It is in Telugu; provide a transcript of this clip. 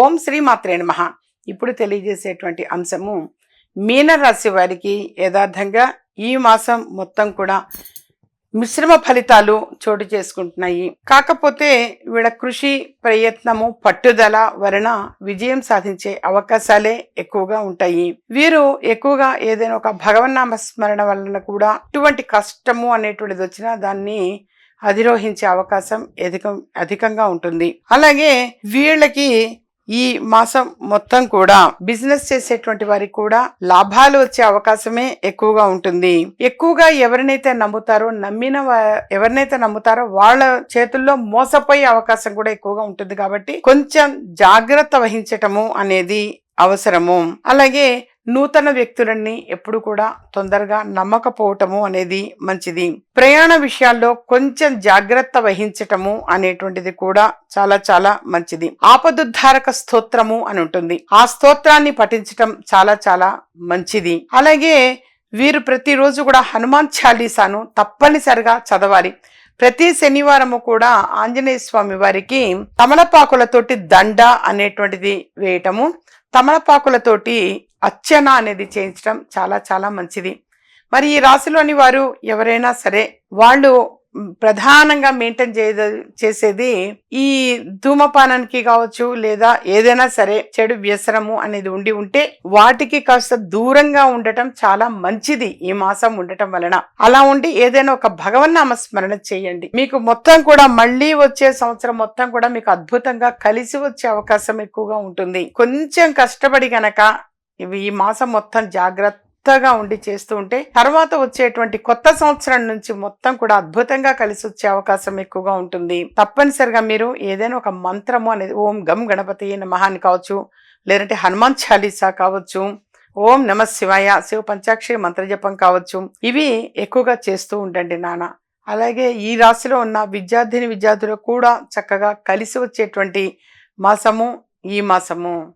ఓం శ్రీ మాత్రే నమ. ఇప్పుడు తెలియజేసేటువంటి అంశము మీనరాశి వారికి యథార్థంగా ఈ మాసం మొత్తం కూడా మిశ్రమ ఫలితాలు చోటు చేసుకుంటున్నాయి. కాకపోతే వీళ్ళ కృషి ప్రయత్నము పట్టుదల వలన విజయం సాధించే అవకాశాలే ఎక్కువగా ఉంటాయి. వీరు ఎక్కువగా ఏదైనా ఒక భగవన్నామ స్మరణ వలన కూడా ఇటువంటి కష్టము అనేటువంటిది వచ్చినా దాన్ని అధిరోహించే అవకాశం అధికం అధికంగా ఉంటుంది. అలాగే వీళ్ళకి ఈ మాసం మొత్తం కూడా బిజినెస్ చేసేటువంటి వారికి కూడా లాభాలు వచ్చే అవకాశమే ఎక్కువగా ఉంటుంది. ఎక్కువగా ఎవరినైతే నమ్ముతారో నమ్మిన ఎవరినైతే నమ్ముతారో వాళ్ళ చేతుల్లో మోసపోయే అవకాశం కూడా ఎక్కువగా ఉంటుంది కాబట్టి కొంచెం జాగ్రత్త వహించటము అనేది అవసరము. అలాగే నూతన వ్యక్తులన్నీ ఎప్పుడు కూడా తొందరగా నమ్మకపోవటము అనేది మంచిది. ప్రయాణ విషయాల్లో కొంచెం జాగ్రత్త వహించటము అనేటువంటిది కూడా చాలా చాలా మంచిది. ఆపదుద్ధారక స్తోత్రము అని ఉంటుంది. ఆ స్తోత్రాన్ని పఠించటం చాలా చాలా మంచిది. అలాగే వీరు ప్రతిరోజు కూడా హనుమాన్ చాలీసాను తప్పనిసరిగా చదవాలి. ప్రతి శనివారము కూడా ఆంజనేయ స్వామి వారికి తమలపాకులతోటి దండ అనేటువంటిది వేయటము తమలపాకులతోటి అర్చన అనేది చేయించడం చాలా చాలా మంచిది. మరి ఈ రాశిలోని వారు ఎవరైనా సరే వాళ్ళు ప్రధానంగా మెయింటైన్ చేయ చేసేది ఈ ధూమపానానికి కావచ్చు లేదా ఏదైనా సరే చెడు వ్యసనము అనేది ఉండి ఉంటే వాటికి కాస్త దూరంగా ఉండటం చాలా మంచిది ఈ మాసం ఉండటం వలన. అలా ఉండి ఏదైనా ఒక భగవన్నామ స్మరణ చేయండి. మీకు మొత్తం కూడా మళ్ళీ వచ్చే సంవత్సరం మొత్తం కూడా మీకు అద్భుతంగా కలిసి వచ్చే అవకాశం ఎక్కువగా ఉంటుంది. కొంచెం కష్టపడి గనక ఇవి ఈ మాసం మొత్తం జాగ్రత్తగా ఉండి చేస్తూ ఉంటే తర్వాత వచ్చేటువంటి కొత్త సంవత్సరం నుంచి మొత్తం కూడా అద్భుతంగా కలిసి వచ్చే అవకాశం ఎక్కువగా ఉంటుంది. తప్పనిసరిగా మీరు ఏదైనా ఒక మంత్రము అనేది ఓం గం గణపతి నమః కావచ్చు లేదంటే హనుమాన్ చాలీసా కావచ్చు ఓం నమ శివాయ శివ పంచాక్షరి మంత్రజపం కావచ్చు ఇవి ఎక్కువగా చేస్తూ ఉండండి నాన్న. అలాగే ఈ రాశిలో ఉన్న విద్యార్థిని విద్యార్థులు కూడా చక్కగా కలిసి వచ్చేటువంటి మాసము ఈ మాసము.